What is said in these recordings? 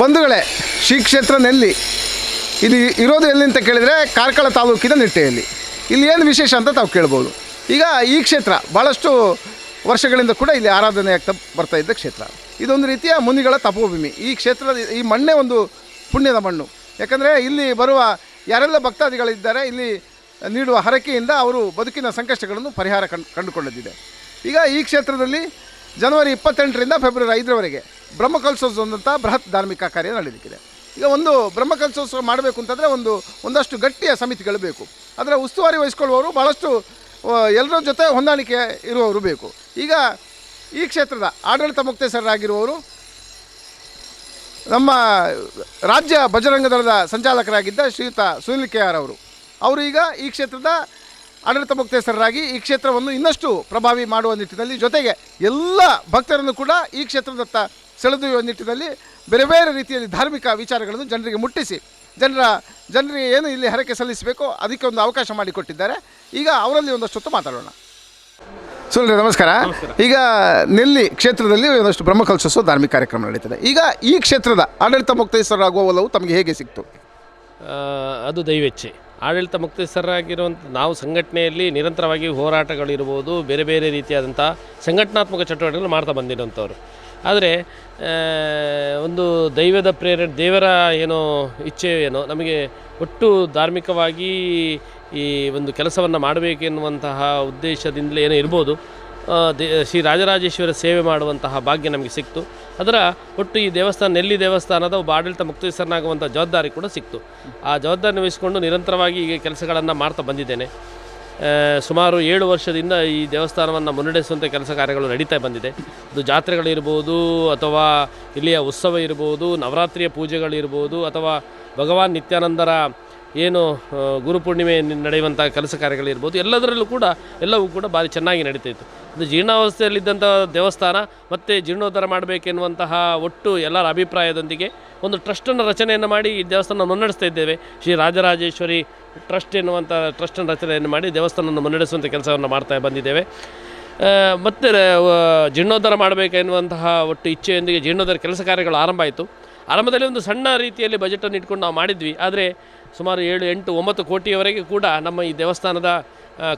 ಬಂಧುಗಳೇ, ಶ್ರೀ ಕ್ಷೇತ್ರ ನೆಲ್ಲಿ. ಇದು ಇರೋದು ಎಲ್ಲಿ ಅಂತ ಕೇಳಿದರೆ ಕಾರ್ಕಳ ತಾಲೂಕಿನ ನಿಟ್ಟೆಯಲ್ಲಿ. ಇಲ್ಲಿ ಏನು ವಿಶೇಷ ಅಂತ ತಾವು ಕೇಳ್ಬೋದು. ಈಗ ಈ ಕ್ಷೇತ್ರ ಭಾಳಷ್ಟು ವರ್ಷಗಳಿಂದ ಕೂಡ ಇಲ್ಲಿ ಆರಾಧನೆ ಆಗ್ತಾ ಬರ್ತಾ ಇದ್ದ ಕ್ಷೇತ್ರ. ಇದೊಂದು ರೀತಿಯ ಮುನಿಗಳ ತಪೋಭೂಮಿ. ಈ ಕ್ಷೇತ್ರದ ಈ ಮಣ್ಣೇ ಒಂದು ಪುಣ್ಯದ ಮಣ್ಣು. ಯಾಕಂದರೆ ಇಲ್ಲಿ ಬರುವ ಯಾರೆಲ್ಲ ಭಕ್ತಾದಿಗಳಿದ್ದಾರೆ, ಇಲ್ಲಿ ನೀಡುವ ಹರಕೆಯಿಂದ ಅವರು ಬದುಕಿನ ಸಂಕಷ್ಟಗಳನ್ನು ಪರಿಹಾರ ಕಂಡು ಕಂಡುಕೊಳ್ಳದಿದೆ. ಈಗ ಈ ಕ್ಷೇತ್ರದಲ್ಲಿ ಜನವರಿ ಇಪ್ಪತ್ತೆಂಟರಿಂದ ಫೆಬ್ರವರಿ ಐದರವರೆಗೆ ಬ್ರಹ್ಮಕಲಶೋತ್ಸವ ಅಂತ ಬೃಹತ್ ಧಾರ್ಮಿಕ ಕಾರ್ಯ ನಡೀಲಿಕ್ಕಿದೆ. ಈಗ ಒಂದು ಬ್ರಹ್ಮಕಲಶೋತ್ಸವ ಮಾಡಬೇಕು ಅಂತಂದರೆ ಒಂದು ಒಂದಷ್ಟು ಗಟ್ಟಿಯ ಸಮಿತಿಗಳು ಬೇಕು. ಅದರ ಉಸ್ತುವಾರಿ ವಹಿಸ್ಕೊಳ್ಳುವವರು ಭಾಳಷ್ಟು ಎಲ್ಲರ ಜೊತೆ ಹೊಂದಾಣಿಕೆ ಇರುವವರು ಬೇಕು. ಈಗ ಈ ಕ್ಷೇತ್ರದ ಆಡಳಿತ ಮುಕ್ತೇಸರಾಗಿರುವವರು ನಮ್ಮ ರಾಜ್ಯ ಭಜರಂಗ ದಳದ ಸಂಚಾಲಕರಾಗಿದ್ದ ಶ್ರೀಯುತ ಸುನಿಲ್ ಕೆ ಆರ್ ಅವರು. ಅವರು ಈಗ ಈ ಕ್ಷೇತ್ರದ ಆಡಳಿತ ಮುಕ್ತೇಸರಾಗಿ ಈ ಕ್ಷೇತ್ರವನ್ನು ಇನ್ನಷ್ಟು ಪ್ರಭಾವಿ ಮಾಡುವ ನಿಟ್ಟಿನಲ್ಲಿ ಜೊತೆಗೆ ಎಲ್ಲ ಭಕ್ತರನ್ನು ಕೂಡ ಈ ಕ್ಷೇತ್ರದತ್ತ ಸೆಳೆದೊಯ್ಯುವ ನಿಟ್ಟಿನಲ್ಲಿ ಬೇರೆ ಬೇರೆ ರೀತಿಯಲ್ಲಿ ಧಾರ್ಮಿಕ ವಿಚಾರಗಳನ್ನು ಜನರಿಗೆ ಮುಟ್ಟಿಸಿ ಜನರ ಜನರಿಗೆ ಏನು ಇಲ್ಲಿ ಹರಕೆ ಸಲ್ಲಿಸಬೇಕೋ ಅದಕ್ಕೆ ಒಂದು ಅವಕಾಶ ಮಾಡಿಕೊಟ್ಟಿದ್ದಾರೆ. ಈಗ ಅವರಲ್ಲಿ ಒಂದಷ್ಟು ಹೊತ್ತು ಮಾತಾಡೋಣ. ಸುಳ್ಳಿ ನಮಸ್ಕಾರ. ಈಗ ನೆಲ್ಲಿ ಕ್ಷೇತ್ರದಲ್ಲಿ ಒಂದಷ್ಟು ಬ್ರಹ್ಮಕಲಶೋತ್ಸವ ಧಾರ್ಮಿಕ ಕಾರ್ಯಕ್ರಮ ನಡೀತದೆ. ಈಗ ಈ ಕ್ಷೇತ್ರದ ಆಡಳಿತ ಮುಕ್ತೇಶ್ವರರಾಗುವ ಒಲವು ತಮಗೆ ಹೇಗೆ ಸಿಕ್ತು? ಅದು ದೈವೇಚ್ಛೆ ಆಡಳಿತ ಮುಕ್ತೈಸರಾಗಿರುವಂಥ ನಾವು ಸಂಘಟನೆಯಲ್ಲಿ ನಿರಂತರವಾಗಿ ಹೋರಾಟಗಳಿರ್ಬೋದು ಬೇರೆ ಬೇರೆ ರೀತಿಯಾದಂಥ ಸಂಘಟನಾತ್ಮಕ ಚಟುವಟಿಕೆಗಳು ಮಾಡ್ತಾ ಬಂದಿರೋಂಥವ್ರು ಆದರೆ ಒಂದು ದೈವದ ಪ್ರೇರಣೆ, ದೇವರ ಏನೋ ಇಚ್ಛೆ ಏನೋ, ನಮಗೆ ಒಟ್ಟು ಧಾರ್ಮಿಕವಾಗಿ ಈ ಒಂದು ಕೆಲಸವನ್ನು ಮಾಡಬೇಕೆನ್ನುವಂತಹ ಉದ್ದೇಶದಿಂದಲೇ ಏನೋ ಇರ್ಬೋದು. ಶ್ರೀ ರಾಜರಾಜೇಶ್ವರ ಸೇವೆ ಮಾಡುವಂತಹ ಭಾಗ್ಯ ನಮಗೆ ಸಿಕ್ತು. ಅದರ ಒಟ್ಟು ಈ ದೇವಸ್ಥಾನ, ನೆಲ್ಲಿ ದೇವಸ್ಥಾನದ ಒಬ್ಬ ಆಡಳಿತ ಮುಕ್ತೇಶ್ವರನಾಗುವಂಥ ಜವಾಬ್ದಾರಿ ಕೂಡ ಸಿಕ್ತು. ಆ ಜವಾಬ್ದಾರಿ ವಹಿಸಿಕೊಂಡು ನಿರಂತರವಾಗಿ ಈಗ ಕೆಲಸಗಳನ್ನು ಮಾಡ್ತಾ ಬಂದಿದ್ದೇನೆ. ಸುಮಾರು ಏಳು ವರ್ಷದಿಂದ ಈ ದೇವಸ್ಥಾನವನ್ನು ಮುನ್ನಡೆಸುವಂಥ ಕೆಲಸ ಕಾರ್ಯಗಳು ನಡೀತಾ ಬಂದಿದೆ. ಅದು ಜಾತ್ರೆಗಳಿರ್ಬೋದು ಅಥವಾ ಇಲ್ಲಿಯ ಉತ್ಸವ ಇರ್ಬೋದು, ನವರಾತ್ರಿಯ ಪೂಜೆಗಳಿರ್ಬೋದು ಅಥವಾ ಭಗವಾನ್ ನಿತ್ಯಾನಂದರ ಏನು ಗುರುಪೂರ್ಣಿಮೆ ನಡೆಯುವಂಥ ಕೆಲಸ ಕಾರ್ಯಗಳಿರ್ಬೋದು ಎಲ್ಲದರಲ್ಲೂ ಕೂಡ ಎಲ್ಲವೂ ಕೂಡ ಭಾರಿ ಚೆನ್ನಾಗಿ ನಡೀತಾ ಇತ್ತು. ಇದು ಜೀರ್ಣಾವಸ್ಥೆಯಲ್ಲಿದ್ದಂಥ ದೇವಸ್ಥಾನ ಮತ್ತು ಜೀರ್ಣೋದ್ಧಾರ ಮಾಡಬೇಕೆನ್ನುವಂತಹ ಒಟ್ಟು ಎಲ್ಲರ ಅಭಿಪ್ರಾಯದೊಂದಿಗೆ ಒಂದು ಟ್ರಸ್ಟನ್ನು ರಚನೆಯನ್ನು ಮಾಡಿ ಈ ದೇವಸ್ಥಾನ ಮುನ್ನಡೆಸ್ತಾ ಇದ್ದೇವೆ. ಶ್ರೀ ರಾಜರಾಜೇಶ್ವರಿ ಟ್ರಸ್ಟ್ ಎನ್ನುವಂಥ ಟ್ರಸ್ಟನ್ನು ರಚನೆಯನ್ನು ಮಾಡಿ ದೇವಸ್ಥಾನವನ್ನು ಮುನ್ನಡೆಸುವಂಥ ಕೆಲಸವನ್ನು ಮಾಡ್ತಾ ಬಂದಿದ್ದೇವೆ. ಮತ್ತು ಜೀರ್ಣೋದ್ಧಾರ ಮಾಡಬೇಕೆನ್ನುವಂತಹ ಒಟ್ಟು ಇಚ್ಛೆಯೊಂದಿಗೆ ಜೀರ್ಣೋದ್ಧಾರ ಕೆಲಸ ಕಾರ್ಯಗಳು ಆರಂಭ ಆಯಿತು. ಆರಂಭದಲ್ಲಿ ಒಂದು ಸಣ್ಣ ರೀತಿಯಲ್ಲಿ ಬಜೆಟನ್ನು ಇಟ್ಕೊಂಡು ನಾವು ಮಾಡಿದ್ವಿ. ಆದರೆ ಸುಮಾರು ಏಳು ಎಂಟು ಒಂಬತ್ತು ಕೋಟಿಯವರೆಗೆ ಕೂಡ ನಮ್ಮ ಈ ದೇವಸ್ಥಾನದ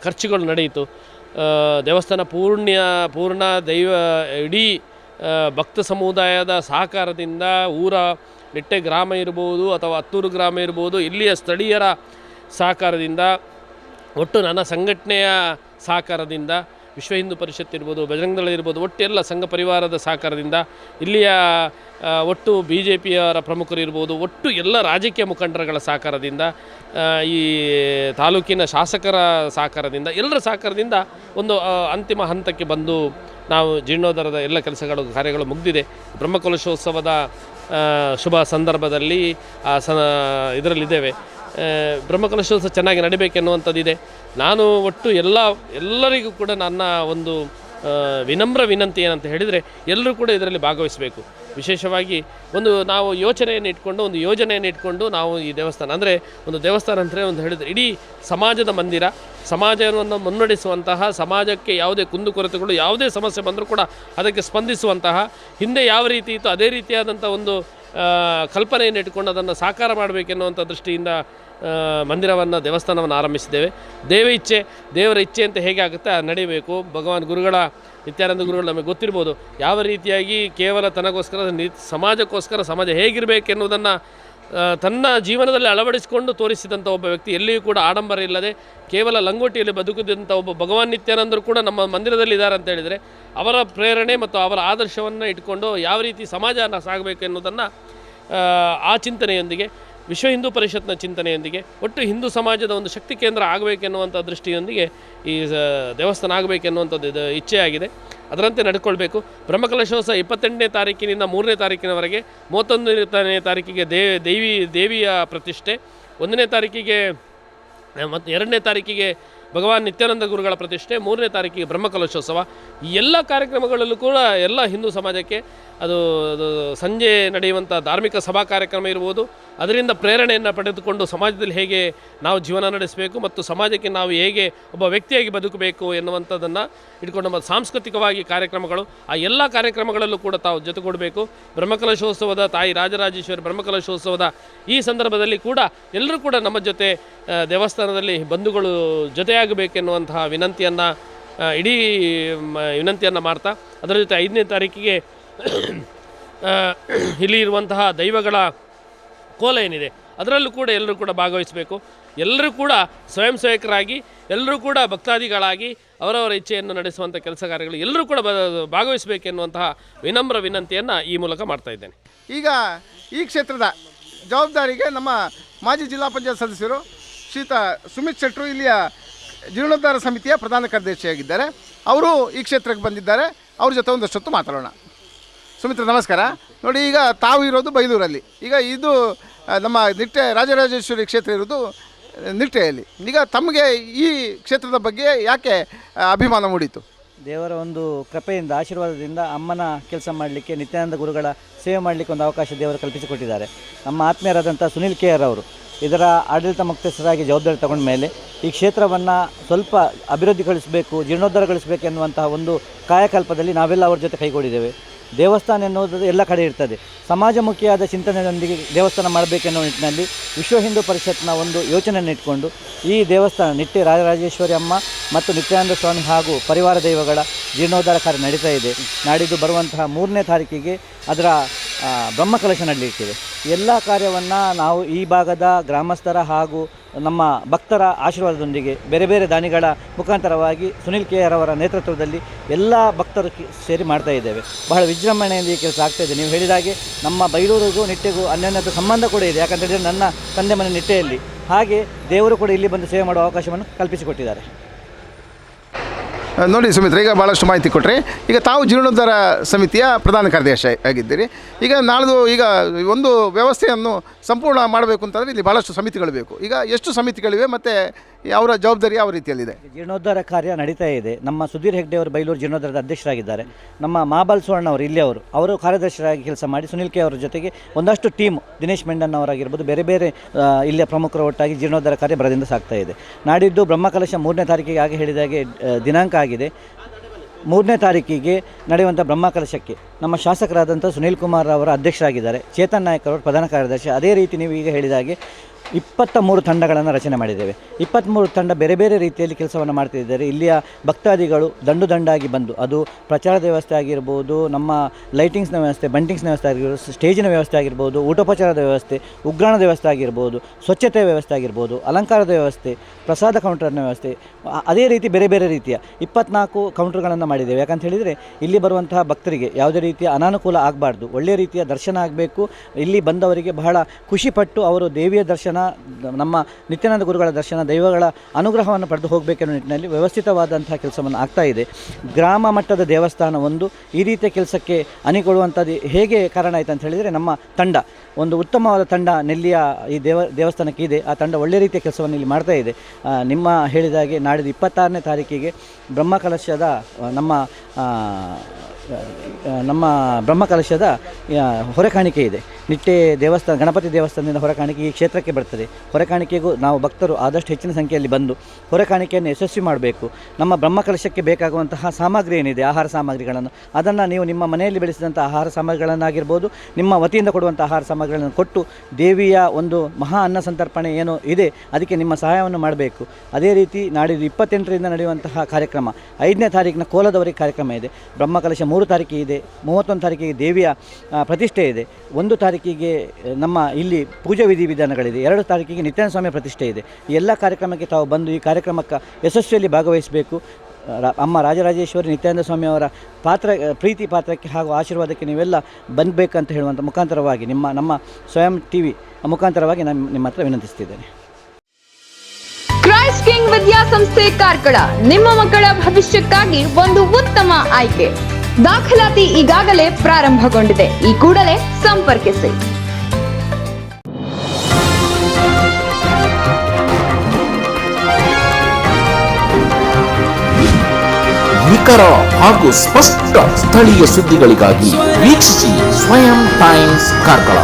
ಖರ್ಚುಗಳು ನಡೆಯಿತು. ದೇವಸ್ಥಾನ ಪೂರ್ಣ್ಯ, ಪೂರ್ಣ ದೈವ, ಇಡೀ ಭಕ್ತ ಸಮುದಾಯದ ಸಹಕಾರದಿಂದ ಊರ ನಿಟ್ಟೆ ಗ್ರಾಮ ಇರ್ಬೋದು ಅಥವಾ ಹತ್ತೂರು ಗ್ರಾಮ ಇರ್ಬೋದು, ಇಲ್ಲಿಯ ಸ್ಥಳೀಯರ ಸಹಕಾರದಿಂದ, ಒಟ್ಟು ನನ್ನ ಸಂಘಟನೆಯ ಸಹಕಾರದಿಂದ ವಿಶ್ವ ಹಿಂದೂ ಪರಿಷತ್ ಇರ್ಬೋದು ಬಜರಂಗದಳ ಇರ್ಬೋದು, ಒಟ್ಟು ಎಲ್ಲ ಸಂಘ ಪರಿವಾರದ ಸಹಕಾರದಿಂದ ಇಲ್ಲಿಯ ಒಟ್ಟು ಬಿ ಜೆ ಪಿಯವರ ಪ್ರಮುಖರು ಇರ್ಬೋದು, ಒಟ್ಟು ಎಲ್ಲ ರಾಜಕೀಯ ಮುಖಂಡರುಗಳ ಸಹಕಾರದಿಂದ ಈ ತಾಲೂಕಿನ ಶಾಸಕರ ಸಹಕಾರದಿಂದ, ಎಲ್ಲರ ಸಹಕಾರದಿಂದ ಒಂದು ಅಂತಿಮ ಹಂತಕ್ಕೆ ಬಂದು ನಾವು ಜೀರ್ಣೋದ್ಧಾರದ ಎಲ್ಲ ಕೆಲಸಗಳು, ಕಾರ್ಯಗಳು ಮುಗಿದಿದೆ. ಬ್ರಹ್ಮಕಲಶೋತ್ಸವದ ಶುಭ ಸಂದರ್ಭದಲ್ಲಿ ಸ, ಇದರಲ್ಲಿದ್ದೇವೆ. ಬ್ರಹ್ಮಕಲಶೋತ್ಸವ ಚೆನ್ನಾಗಿ ನಡಿಬೇಕೆನ್ನುವಂಥದ್ದಿದೆ ನಾನು ಒಟ್ಟು ಎಲ್ಲ, ಎಲ್ಲರಿಗೂ ಕೂಡ ನನ್ನ ಒಂದು ವಿನಮ್ರ ವಿನಂತಿ ಏನಂತ ಹೇಳಿದರೆ ಎಲ್ಲರೂ ಕೂಡ ಇದರಲ್ಲಿ ಭಾಗವಹಿಸಬೇಕು. ವಿಶೇಷವಾಗಿ ಒಂದು ನಾವು ಯೋಚನೆಯನ್ನು ಇಟ್ಕೊಂಡು, ಒಂದು ಯೋಜನೆಯನ್ನು ಇಟ್ಕೊಂಡು ನಾವು ಈ ದೇವಸ್ಥಾನ, ಅಂದರೆ ಒಂದು ದೇವಸ್ಥಾನ ಅಂದರೆ ಒಂದು ಹೇಳಿದರೆ ಇಡೀ ಸಮಾಜದ ಮಂದಿರ, ಸಮಾಜವನ್ನು ಮುನ್ನಡೆಸುವಂತಹ, ಸಮಾಜಕ್ಕೆ ಯಾವುದೇ ಕುಂದುಕೊರತೆಗಳು ಯಾವುದೇ ಸಮಸ್ಯೆ ಬಂದರೂ ಕೂಡ ಅದಕ್ಕೆ ಸ್ಪಂದಿಸುವಂತಹ, ಹಿಂದೆ ಯಾವ ರೀತಿ ಇತ್ತು ಅದೇ ರೀತಿಯಾದಂಥ ಒಂದು ಕಲ್ಪನೆಯನ್ನು ಇಟ್ಕೊಂಡು ಅದನ್ನು ಸಾಕಾರ ಮಾಡಬೇಕೆನ್ನುವಂಥ ದೃಷ್ಟಿಯಿಂದ ಮಂದಿರವನ್ನು, ದೇವಸ್ಥಾನವನ್ನು ಆರಂಭಿಸಿದ್ದೇವೆ. ದೇವ ಇಚ್ಛೆ, ದೇವರ ಇಚ್ಛೆ ಅಂತ ಹೇಗೆ ಆಗುತ್ತೆ ನಡಿಬೇಕು. ಭಗವಾನ್ ಗುರುಗಳ, ನಿತ್ಯಾನಂದ ಗುರುಗಳು ನಮಗೆ ಗೊತ್ತಿರ್ಬೋದು. ಯಾವ ರೀತಿಯಾಗಿ ಕೇವಲ ತನಗೋಸ್ಕರ ಸಮಾಜಕ್ಕೋಸ್ಕರ, ಸಮಾಜ ಹೇಗಿರಬೇಕೆನ್ನುವುದನ್ನು ತನ್ನ ಜೀವನದಲ್ಲಿ ಅಳವಡಿಸಿಕೊಂಡು ತೋರಿಸಿದಂಥ ಒಬ್ಬ ವ್ಯಕ್ತಿ ಎಲ್ಲಿಯೂ ಕೂಡ ಆಡಂಬರ ಇಲ್ಲದೆ ಕೇವಲ ಲಂಗೋಟಿಯಲ್ಲಿ ಬದುಕಿದಂಥ ಒಬ್ಬ ಭಗವಾನ್ ನಿತ್ಯಾನಂದರು ಕೂಡ ನಮ್ಮ ಮಂದಿರದಲ್ಲಿ ಇದ್ದಾರೆ ಅಂತ ಹೇಳಿದರೆ ಅವರ ಪ್ರೇರಣೆ ಮತ್ತು ಅವರ ಆದರ್ಶವನ್ನು ಇಟ್ಕೊಂಡು ಯಾವ ರೀತಿ ಸಮಾಜನ ಸಾಗಬೇಕು ಎನ್ನುವುದನ್ನು, ಆ ಚಿಂತನೆಯೊಂದಿಗೆ, ವಿಶ್ವ ಹಿಂದೂ ಪರಿಷತ್ನ ಚಿಂತನೆಯೊಂದಿಗೆ, ಒಟ್ಟು ಹಿಂದೂ ಸಮಾಜದ ಒಂದು ಶಕ್ತಿ ಕೇಂದ್ರ ಆಗಬೇಕೆನ್ನುವಂಥ ದೃಷ್ಟಿಯೊಂದಿಗೆ ಈ ದೇವಸ್ಥಾನ ಆಗಬೇಕೆನ್ನುವಂಥದ್ದು ಇದು ಇಚ್ಛೆಯಾಗಿದೆ. ಅದರಂತೆ ನಡ್ಕೊಳ್ಬೇಕು. ಬ್ರಹ್ಮಕಲಶೋತ್ಸವ ಇಪ್ಪತ್ತೆಂಟನೇ ತಾರೀಕಿನಿಂದ ಮೂರನೇ ತಾರೀಕಿನವರೆಗೆ ಮೂವತ್ತೊಂದನೇ ತಾರೀಕಿಗೆ ದೇ, ದೇವಿ, ದೇವಿಯ ಪ್ರತಿಷ್ಠೆ. ಒಂದನೇ ತಾರೀಕಿಗೆ, ಮತ್ತು ಎರಡನೇ ತಾರೀಕಿಗೆ ಭಗವಾನ್ ನಿತ್ಯಾನಂದ ಗುರುಗಳ ಪ್ರತಿಷ್ಠೆ, ಮೂರನೇ ತಾರೀಕಿಗೆ ಬ್ರಹ್ಮಕಲಶೋತ್ಸವ ಈ ಎಲ್ಲ ಕಾರ್ಯಕ್ರಮಗಳಲ್ಲೂ ಕೂಡ ಎಲ್ಲ ಹಿಂದೂ ಸಮಾಜಕ್ಕೆ ಅದು ಸಂಜೆ ನಡೆಯುವಂಥ ಧಾರ್ಮಿಕ ಸಭಾ ಕಾರ್ಯಕ್ರಮ ಇರ್ಬೋದು. ಅದರಿಂದ ಪ್ರೇರಣೆಯನ್ನು ಪಡೆದುಕೊಂಡು ಸಮಾಜದಲ್ಲಿ ಹೇಗೆ ನಾವು ಜೀವನ ನಡೆಸಬೇಕು ಮತ್ತು ಸಮಾಜಕ್ಕೆ ನಾವು ಹೇಗೆ ಒಬ್ಬ ವ್ಯಕ್ತಿಯಾಗಿ ಬದುಕಬೇಕು ಎನ್ನುವಂಥದ್ದನ್ನು ಇಟ್ಕೊಂಡು ನಮ್ಮ ಸಾಂಸ್ಕೃತಿಕವಾಗಿ ಕಾರ್ಯಕ್ರಮಗಳು, ಆ ಎಲ್ಲ ಕಾರ್ಯಕ್ರಮಗಳಲ್ಲೂ ಕೂಡ ತಾವು ಜೊತೆಗೂಡಬೇಕು. ಬ್ರಹ್ಮಕಲಶೋತ್ಸವದ ತಾಯಿ ರಾಜರಾಜೇಶ್ವರಿ ಬ್ರಹ್ಮಕಲಶೋತ್ಸವದ ಈ ಸಂದರ್ಭದಲ್ಲಿ ಕೂಡ ಎಲ್ಲರೂ ಕೂಡ ನಮ್ಮ ಜೊತೆ ದೇವಸ್ಥಾನದಲ್ಲಿ ಬಂಧುಗಳು ಜೊತೆಯಾಗಬೇಕೆನ್ನುವಂತಹ ವಿನಂತಿಯನ್ನು ಇಡೀ ವಿನಂತಿಯನ್ನು ಮಾಡ್ತಾ, ಅದರ ಜೊತೆ ಐದನೇ ತಾರೀಕಿಗೆ ಇಲ್ಲಿ ಇರುವಂತಹ ದೈವಗಳ ಕೋಲ ಏನಿದೆ, ಅದರಲ್ಲೂ ಕೂಡ ಎಲ್ಲರೂ ಕೂಡ ಭಾಗವಹಿಸಬೇಕು. ಎಲ್ಲರೂ ಕೂಡ ಸ್ವಯಂ ಸೇವಕರಾಗಿ ಎಲ್ಲರೂ ಕೂಡ ಭಕ್ತಾದಿಗಳಾಗಿ, ಅವರವರ ಇಚ್ಛೆಯನ್ನು ನಡೆಸುವಂಥ ಕೆಲಸ ಕಾರ್ಯಗಳು ಎಲ್ಲರೂ ಕೂಡ ಭಾಗವಹಿಸಬೇಕೆನ್ನುವಂತಹ ವಿನಮ್ರ ವಿನಂತಿಯನ್ನು ಈ ಮೂಲಕ ಮಾಡ್ತಾ ಇದ್ದೇನೆ. ಈಗ ಈ ಕ್ಷೇತ್ರದ ಜವಾಬ್ದಾರಿಗೆ ನಮ್ಮ ಮಾಜಿ ಜಿಲ್ಲಾ ಪಂಚಾಯತ್ ಸದಸ್ಯರು ಶ್ರೀತ ಸುಮಿತ್ ಶೆಟ್ಟರು, ಇಲ್ಲಿಯ ಜೀರ್ಣೋದ್ಧಾರ ಸಮಿತಿಯ ಪ್ರಧಾನ ಕಾರ್ಯದರ್ಶಿಯಾಗಿದ್ದಾರೆ. ಅವರು ಈ ಕ್ಷೇತ್ರಕ್ಕೆ ಬಂದಿದ್ದಾರೆ. ಅವ್ರ ಜೊತೆ ಒಂದಷ್ಟೊತ್ತು ಮಾತಾಡೋಣ. ಸುಮಿತ್ರ, ನಮಸ್ಕಾರ. ನೋಡಿ, ಈಗ ತಾವು ಇರೋದು ಬೈದೂರಲ್ಲಿ ಈಗ ಇದು ನಮ್ಮ ನಿಟ್ಟೆ ರಾಜರಾಜೇಶ್ವರಿ ಕ್ಷೇತ್ರ ಇರೋದು ನಿಟ್ಟೆಯಲ್ಲಿ. ಈಗ ತಮಗೆ ಈ ಕ್ಷೇತ್ರದ ಬಗ್ಗೆ ಯಾಕೆ ಅಭಿಮಾನ ಮೂಡಿತು? ದೇವರ ಒಂದು ಕೃಪೆಯಿಂದ, ಆಶೀರ್ವಾದದಿಂದ ಅಮ್ಮನ ಕೆಲಸ ಮಾಡಲಿಕ್ಕೆ, ನಿತ್ಯಾನಂದ ಗುರುಗಳ ಸೇವೆ ಮಾಡಲಿಕ್ಕೆ ಒಂದು ಅವಕಾಶ ದೇವರು ಕಲ್ಪಿಸಿಕೊಟ್ಟಿದ್ದಾರೆ. ನಮ್ಮ ಆತ್ಮೀಯರಾದಂಥ ಸುನಿಲ್ ಕೆ ಆರ್ ಅವರು. ಇದರ ಆಡಳಿತ ಮುಕ್ತಸ್ಥರಾಗಿ ಜವಾಬ್ದಾರಿ ತಗೊಂಡ ಮೇಲೆ ಈ ಕ್ಷೇತ್ರವನ್ನು ಸ್ವಲ್ಪ ಅಭಿವೃದ್ಧಿಗೊಳಿಸಬೇಕು ಜೀರ್ಣೋದ್ಧಾರಗೊಳಿಸಬೇಕು ಎನ್ನುವಂತಹ ಒಂದು ಕಾಯಕಲ್ಪದಲ್ಲಿ ನಾವೆಲ್ಲ ಅವ್ರ ಜೊತೆ ಕೈಗೊಂಡಿದ್ದೇವೆ. ದೇವಸ್ಥಾನ ಎನ್ನುವುದು ಎಲ್ಲ ಕಡೆ ಇರ್ತದೆ. ಸಮಾಜಮುಖಿಯಾದ ಚಿಂತನೆಯೊಂದಿಗೆ ದೇವಸ್ಥಾನ ಮಾಡಬೇಕೆನ್ನುವ ನಿಟ್ಟಿನಲ್ಲಿ ವಿಶ್ವ ಹಿಂದೂ ಪರಿಷತ್ನ ಒಂದು ಯೋಚನೆಯನ್ನು ಇಟ್ಕೊಂಡು ಈ ದೇವಸ್ಥಾನ ನಿಟ್ಟೆ ರಾಜರಾಜೇಶ್ವರಿ ಅಮ್ಮ ಮತ್ತು ನಿತ್ಯಾನಂದ ಸ್ವಾಮಿ ಹಾಗೂ ಪರಿವಾರ ದೈವಗಳ ಜೀರ್ಣೋದ್ಧಾರ ಕಾರ್ಯ ನಡೀತಾ ಇದೆ. ನಾಡಿದ್ದು ಬರುವಂತಹ ಮೂರನೇ ತಾರೀಕಿಗೆ ಅದರ ಬ್ರಹ್ಮಕಲಶ ನಡಲಿಕ್ಕಿದೆ. ಎಲ್ಲ ಕಾರ್ಯವನ್ನು ನಾವು ಈ ಭಾಗದ ಗ್ರಾಮಸ್ಥರ ಹಾಗೂ ನಮ್ಮ ಭಕ್ತರ ಆಶೀರ್ವಾದದೊಂದಿಗೆ ಬೇರೆ ಬೇರೆ ದಾನಿಗಳ ಮುಖಾಂತರವಾಗಿ ಸುನಿಲ್ ಕೆ ಆರ್ ಅವರ ನೇತೃತ್ವದಲ್ಲಿ ಎಲ್ಲ ಭಕ್ತರು ಸೇರಿ ಮಾಡ್ತಾ ಇದ್ದೇವೆ. ಬಹಳ ವಿಜೃಂಭಣೆಯಿಂದ ಈ ಕೆಲಸ ಆಗ್ತಾ ಇದೆ. ನೀವು ಹೇಳಿದಾಗೆ ನಮ್ಮ ಬೈಲೂರಿಗೂ ನಿಟ್ಟೆಗೂ ಅನ್ಯೋನ್ಯತೆ ಸಂಬಂಧ ಕೂಡ ಇದೆ. ಯಾಕಂತ ಹೇಳಿದರೆ ನನ್ನ ತಂದೆ ಮನೆ ನಿಟ್ಟೆಯಲ್ಲಿ. ಹಾಗೆ ದೇವರು ಕೂಡ ಇಲ್ಲಿ ಬಂದು ಸೇವೆ ಮಾಡುವ ಅವಕಾಶವನ್ನು ಕಲ್ಪಿಸಿಕೊಟ್ಟಿದ್ದಾರೆ. ನೋಡಿ ಸುಮಿತ್ರ, ಈಗ ಭಾಳಷ್ಟು ಮಾಹಿತಿ ಕೊಟ್ಟರೆ ಈಗ ತಾವು ಜೀರ್ಣೋದ್ಧಾರ ಸಮಿತಿಯ ಪ್ರಧಾನ ಕಾರ್ಯದರ್ಶಿ ಆಗಿದ್ದೀರಿ. ಈಗ ನಾಳ್ದು ಈಗ ಒಂದು ವ್ಯವಸ್ಥೆಯನ್ನು ಸಂಪೂರ್ಣ ಮಾಡಬೇಕು ಅಂತಂದರೆ ಇಲ್ಲಿ ಭಾಳಷ್ಟು ಸಮಿತಿಗಳು ಬೇಕು. ಈಗ ಎಷ್ಟು ಸಮಿತಿಗಳಿವೆ ಮತ್ತು ಅವರ ಜವಾಬ್ದಾರಿ ಯಾವ ರೀತಿಯಲ್ಲಿದೆ? ಜೀರ್ಣೋದ್ಧಾರ ಕಾರ್ಯ ನಡೀತಾ ಇದೆ. ನಮ್ಮ ಸುಧೀರ್ ಹೆಗ್ಡೆ ಅವರು ಬೈಲೂರು ಜೀರ್ಣೋದ್ಧಾರದ ಅಧ್ಯಕ್ಷರಾಗಿದ್ದಾರೆ. ನಮ್ಮ ಮಹಾಬಲ್ ಸುವರ್ಣ ಅವರು ಇಲ್ಲಿ ಅವರು. ಅವರು ಕಾರ್ಯದರ್ಶಿಯಾಗಿ ಕೆಲಸ ಮಾಡಿ ಸುನಿಲ್ ಕೆ ಅವರ ಜೊತೆಗೆ ಒಂದಷ್ಟು ಟೀಮ್ ದಿನೇಶ್ ಮೆಂಡನ್ ಅವರಾಗಿರ್ಬೋದು, ಬೇರೆ ಬೇರೆ ಇಲ್ಲಿಯ ಪ್ರಮುಖರ ಒಟ್ಟಾಗಿ ಜೀರ್ಣೋದ್ಧಾರ ಕಾರ್ಯ ಬರದಿಂದ ಸಾಗ್ತಾ ಇದೆ. ನಾಡಿದ್ದು ಬ್ರಹ್ಮಕಲಶ ಮೂರನೇ ತಾರೀಕಿಗೆ ಆಗಿ ಹೇಳಿದಾಗೆ ದಿನಾಂಕ ಆಗಿದೆ. ಮೂರನೇ ತಾರೀಕಿಗೆ ನಡೆಯುವಂಥ ಬ್ರಹ್ಮಕಲಶಕ್ಕೆ ನಮ್ಮ ಶಾಸಕರಾದಂಥ ಸುನೀಲ್ ಕುಮಾರ್ ಅವರ ಅಧ್ಯಕ್ಷರಾಗಿದ್ದಾರೆ. ಚೇತನ್ ನಾಯಕ್ ಅವರು ಪ್ರಧಾನ ಕಾರ್ಯದರ್ಶಿ. ಅದೇ ರೀತಿ ನೀವು ಈಗ ಹೇಳಿದಾಗೆ ಇಪ್ಪತ್ತ ಮೂರು ತಂಡಗಳನ್ನು ರಚನೆ ಮಾಡಿದ್ದೇವೆ. ಇಪ್ಪತ್ತ್ಮೂರು ತಂಡ ಬೇರೆ ಬೇರೆ ರೀತಿಯಲ್ಲಿ ಕೆಲಸವನ್ನು ಮಾಡ್ತಿದ್ದಾರೆ. ಇಲ್ಲಿಯ ಭಕ್ತಾದಿಗಳು ದಂಡು ದಂಡಾಗಿ ಬಂದು, ಅದು ಪ್ರಚಾರದ ವ್ಯವಸ್ಥೆ ಆಗಿರ್ಬೋದು, ನಮ್ಮ ಲೈಟಿಂಗ್ಸ್ನ ವ್ಯವಸ್ಥೆ ಬಂಟಿಂಗ್ಸ್ನ ವ್ಯವಸ್ಥೆ ಆಗಿರ್ಬೋದು ಸ್ಟೇಜಿನ ವ್ಯವಸ್ಥೆ ಆಗಿರ್ಬೋದು, ಊಟೋಪಚಾರದ ವ್ಯವಸ್ಥೆ ಉಗ್ರಾಣದ ವ್ಯವಸ್ಥೆ ಆಗಿರ್ಬೋದು, ಸ್ವಚ್ಛತೆಯ ವ್ಯವಸ್ಥೆ ಆಗಿರ್ಬೋದು, ಅಲಂಕಾರದ ವ್ಯವಸ್ಥೆ, ಪ್ರಸಾದ ಕೌಂಟರ್ನ ವ್ಯವಸ್ಥೆ ಅದೇ ರೀತಿ ಬೇರೆ ಬೇರೆ ರೀತಿಯ ಇಪ್ಪತ್ನಾಲ್ಕು ಕೌಂಟರ್ಗಳನ್ನು ಮಾಡಿದ್ದೇವೆ. ಯಾಕಂತ ಹೇಳಿದರೆ, ಇಲ್ಲಿ ಬರುವಂತಹ ಭಕ್ತರಿಗೆ ಯಾವುದೇ ರೀತಿಯ ಅನಾನುಕೂಲ ಆಗಬಾರ್ದು. ಒಳ್ಳೆಯ ರೀತಿಯ ದರ್ಶನ ಆಗಬೇಕು. ಇಲ್ಲಿ ಬಂದವರಿಗೆ ಬಹಳ ಖುಷಿಪಟ್ಟು ಅವರು ದೇವಿಯ ದರ್ಶನ ನಮ್ಮ ನಿತ್ಯಾನಂದ ಗುರುಗಳ ದರ್ಶನ, ದೈವಗಳ ಅನುಗ್ರಹವನ್ನು ಪಡೆದು ಹೋಗಬೇಕೆನ್ನೋ ನಿಟ್ಟಿನಲ್ಲಿ ವ್ಯವಸ್ಥಿತವಾದಂತಹ ಕೆಲಸವನ್ನು ಆಗ್ತಾ ಇದೆ. ಗ್ರಾಮ ಮಟ್ಟದ ದೇವಸ್ಥಾನ ಒಂದು, ಈ ರೀತಿಯ ಕೆಲಸಕ್ಕೆ ಅಣಿಗೊಳ್ಳುವಂಥದ್ದು ಹೇಗೆ ಕಾರಣ ಆಯಿತು ಅಂತ ಹೇಳಿದರೆ ನಮ್ಮ ತಂಡ. ಒಂದು ಉತ್ತಮವಾದ ತಂಡ ನೆಲ್ಲಿಯ ಈ ದೇವ, ದೇವಸ್ಥಾನಕ್ಕೆ ಇದೆ. ಆ ತಂಡ ಒಳ್ಳೆ ರೀತಿಯ ಕೆಲಸವನ್ನು ಇಲ್ಲಿ ಮಾಡ್ತಾ ಇದೆ. ನಿಮ್ಮ ಹೇಳಿದ ಹಾಗೆ ನಾಡಿದ ಇಪ್ಪತ್ತಾರನೇ ತಾರೀಕಿಗೆ ಬ್ರಹ್ಮಕಲಶದ ನಮ್ಮ ನಮ್ಮ ಬ್ರಹ್ಮಕಲಶದ ಹೊರೆ ಹೊರೆಕಾಣಿಕೆ ಇದೆ. ನಿಟ್ಟೆ ದೇವಸ್ಥಾನ, ಗಣಪತಿ ದೇವಸ್ಥಾನದಿಂದ ಹೊರಕಾಣಿಕೆ ಈ ಕ್ಷೇತ್ರಕ್ಕೆ ಬರ್ತದೆ. ಹೊರಕಾಣಿಕೆಗೂ ನಾವು ಭಕ್ತರು ಆದಷ್ಟು ಹೆಚ್ಚಿನ ಸಂಖ್ಯೆಯಲ್ಲಿ ಬಂದು ಹೊರಕಾಣಿಕೆಯನ್ನು ಯಶಸ್ವಿ ಮಾಡಬೇಕು. ನಮ್ಮ ಬ್ರಹ್ಮಕಲಶಕ್ಕೆ ಬೇಕಾಗುವಂತಹ ಸಾಮಗ್ರಿ ಏನಿದೆ, ಆಹಾರ ಸಾಮಗ್ರಿಗಳನ್ನು, ಅದನ್ನು ನೀವು ನಿಮ್ಮ ಮನೆಯಲ್ಲಿ ಬೆಳೆಸಿದಂಥ ಆಹಾರ ಸಾಮಗ್ರಿಗಳನ್ನಾಗಿರ್ಬೋದು, ನಿಮ್ಮ ವತಿಯಿಂದ ಕೊಡುವಂಥ ಆಹಾರ ಸಾಮಗ್ರಿಗಳನ್ನು ಕೊಟ್ಟು ದೇವಿಯ ಒಂದು ಮಹಾ ಅನ್ನ ಸಂತರ್ಪಣೆ ಏನು ಇದೆ, ಅದಕ್ಕೆ ನಿಮ್ಮ ಸಹಾಯವನ್ನು ಮಾಡಬೇಕು. ಅದೇ ರೀತಿ ನಾಡಿದ್ದು ಇಪ್ಪತ್ತೆಂಟರಿಂದ ನಡೆಯುವಂತಹ ಕಾರ್ಯಕ್ರಮ, ಐದನೇ ತಾರೀಕಿನ ಕೋಲದವರೆಗೆ ಕಾರ್ಯಕ್ರಮ ಇದೆ. ಬ್ರಹ್ಮಕಲಶ ಮೂರು ತಾರೀಕಿಗೆ ಇದೆ, ಮೂವತ್ತೊಂದು ತಾರೀಕಿಗೆ ದೇವಿಯ ಪ್ರತಿಷ್ಠೆ ಇದೆ. ಒಂದು ತಾರೀಕಿಗೆ, ನಮ್ಮ ಇಲ್ಲಿ ಪೂಜಾ ವಿಧಿವಿಧಾನಗಳಿದೆ ಎರಡು ತಾರೀಕಿಗೆ ನಿತ್ಯಾನಂದ ಸ್ವಾಮಿ ಪ್ರತಿಷ್ಠೆ ಇದೆ. ಎಲ್ಲ ಕಾರ್ಯಕ್ರಮಕ್ಕೆ ತಾವು ಬಂದು ಈ ಕಾರ್ಯಕ್ರಮಕ್ಕೆ ಯಶಸ್ವಿಯಲ್ಲಿ ಭಾಗವಹಿಸಬೇಕು. ಅಮ್ಮ ರಾಜರಾಜೇಶ್ವರಿ ನಿತ್ಯಾನಂದ ಸ್ವಾಮಿ ಅವರ ಪಾತ್ರ, ಪ್ರೀತಿ ಪಾತ್ರಕ್ಕೆ ಹಾಗೂ ಆಶೀರ್ವಾದಕ್ಕೆ ನೀವೆಲ್ಲ ಬಂದಬೇಕಂತ ಹೇಳುವಂಥ ಮುಖಾಂತರವಾಗಿ ನಿಮ್ಮ, ನಮ್ಮ ಸ್ವಯಂ ಟಿ ವಿ ಮುಖಾಂತರವಾಗಿ ನಾನು ನಿಮ್ಮ ಹತ್ರ ವಿನಂತಿಸ್ತಿದ್ದೇನೆ. ಕ್ರೈಸ್ಟ್ ಕಿಂಗ್ ವಿದ್ಯಾಸಂಸ್ಥೆ ಕಾರ್ಕಳ ನಿಮ್ಮ ಮಕ್ಕಳ ಭವಿಷ್ಯಕ್ಕಾಗಿ ಒಂದು ಉತ್ತಮ ಆಯ್ಕೆ. ದಾಖಲಾತಿ ಈಗಾಗಲೇ ಪ್ರಾರಂಭಗೊಂಡಿದೆ. ಈ ಕೂಡಲೇ ಸಂಪರ್ಕಿಸಿ. ನಿಖರ ಹಾಗೂ ಸ್ಪಷ್ಟ ಸ್ಥಳೀಯ ಸುದ್ದಿಗಳಿಗಾಗಿ ವೀಕ್ಷಿಸಿ ಸ್ವಯಂ ಟೈಮ್ಸ್ ಕಾರ್ಕಳ.